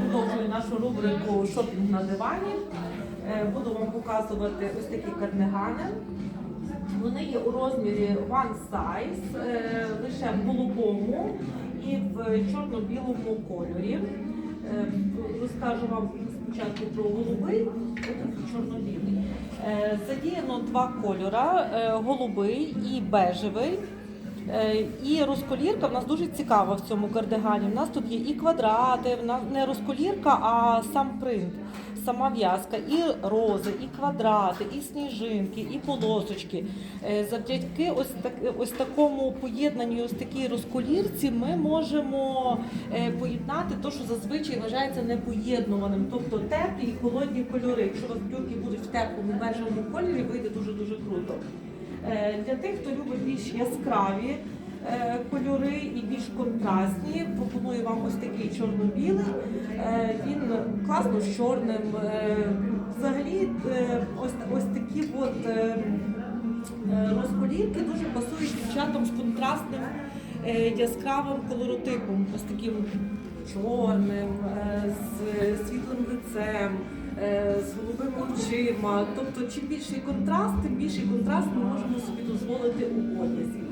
продовжую нашу рубрику Шопінг на дивані. Е, Буду вам показувати ось такі кардигани. Вони є у розмірі one size, е, лише в голубому і в чорно-білому кольорі. Е, Розкажу вам спочатку про голубий, потім чорно-білий. Задіяно два кольора: е, голубий і бежевий. Е, І розколірка в нас дуже цікава в цьому кардигані. У нас тут є і квадрати, в нас не розколірка, а сам принт, сама в'язка, і рози, і квадрати, і сніжинки, і полосочки. Е, Завдяки ось так, ось такому поєднанню, ось такій розколірці, ми можемо е, поєднати те, що зазвичай вважається непоєднуваним, тобто теплі і холодні кольори. Якщо у вас брюки будуть в теплому бежевому кольорі, вийде дуже дуже круто. Е, Для тих, хто любить більш яскраві е, кольори і більш контрастні, пропоную вам ось такий чорно-білий. Е, Він класно з чорним. Взагалі, ось, ось такі от розколірки дуже пасують дівчатам з контрастним яскравим колоротипом, ось таким чорним, з світлим лицем. Е, З голубими очима, тобто чим більший контраст, тим більший контраст ми можемо собі дозволити у одязі.